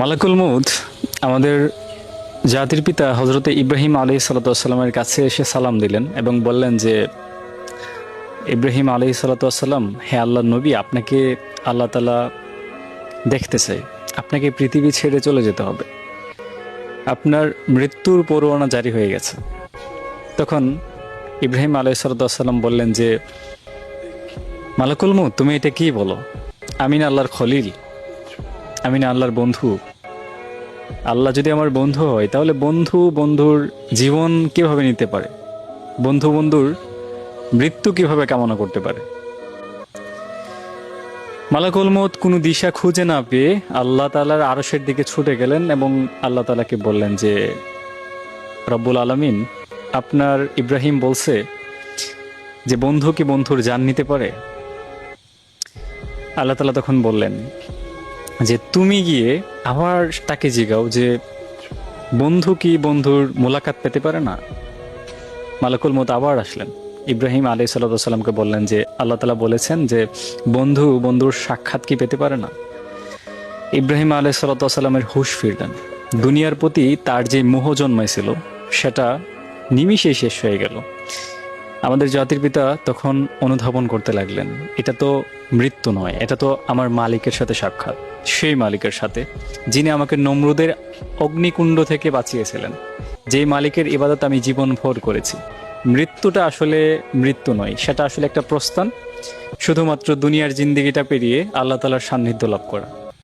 মালাকুল মৌদ আমাদের জাতির পিতা হজরতে ইব্রাহিম আলী সাল্লাতামের কাছে এসে সালাম দিলেন এবং বললেন যে, ইব্রাহিম আলী সাল্লাতাম হে আল্লাহ নবী, আপনাকে আল্লাহ তালা দেখতে চাই আপনাকে পৃথিবী ছেড়ে চলে যেতে হবে। আপনার মৃত্যুর পরোয়ানা জারি হয়ে গেছে। তখন ইব্রাহিম আলাই সাল্লাম বললেন যে, মালাকুল মৌদ তুমি এটা কি বলো? আমিন আল্লাহর খলিল। আমি না আল্লাহর বন্ধু। আল্লাহ যদি আমার বন্ধু হয়, তাহলে বন্ধু বন্ধুর জীবন কীভাবে নিতে পারে? বন্ধু বন্ধুর মৃত্যু কীভাবে কামনা করতে পারে? মালাকুল মত কোনো দিশা খুঁজে না পেয়ে আল্লাহ তালার আরসের দিকে ছুটে গেলেন এবং আল্লাহ তালাকে বললেন যে, রব্বুল আলমিন, আপনার ইব্রাহিম বলছে যে, বন্ধু কি বন্ধুর জান নিতে পারে? আল্লাহ তালা তখন বললেন যে তুমি গিয়ে আবার তাকে জিগাও যে বন্ধু কি বন্ধুর মোলাকাত পেতে পারে না? মালাকুল মত আবার আসলেন। ইব্রাহিম আলী সাল্লামকে বললেন যে, আল্লাহ তালা বলেছেন যে, বন্ধু বন্ধুর সাক্ষাৎ কি পেতে পারে না? ইব্রাহিম আলী সাল্লামের হুশ ফিরলেন। দুনিয়ার প্রতি তার যে মোহ জন্মাইছিল, সেটা নিমিষেই শেষ হয়ে গেল। আমাদের জাতির পিতা তখন অনুধাবন করতে লাগলেন, এটা তো মৃত্যু নয়, এটা তো আমার মালিকের সাথে সাক্ষাৎ। সেই মালিকের সাথে, যিনি আমাকে নমরুদের অগ্নিকুণ্ড থেকে বাঁচিয়েছিলেন। যেই মালিকের ইবাদত আমি জীবন ভর করেছি। মৃত্যুটা আসলে মৃত্যু নয়, সেটা আসলে একটা প্রস্থান। শুধুমাত্র দুনিয়ার জিন্দিগিটা পেরিয়ে আল্লাহ তালার সান্নিধ্য লাভ করা।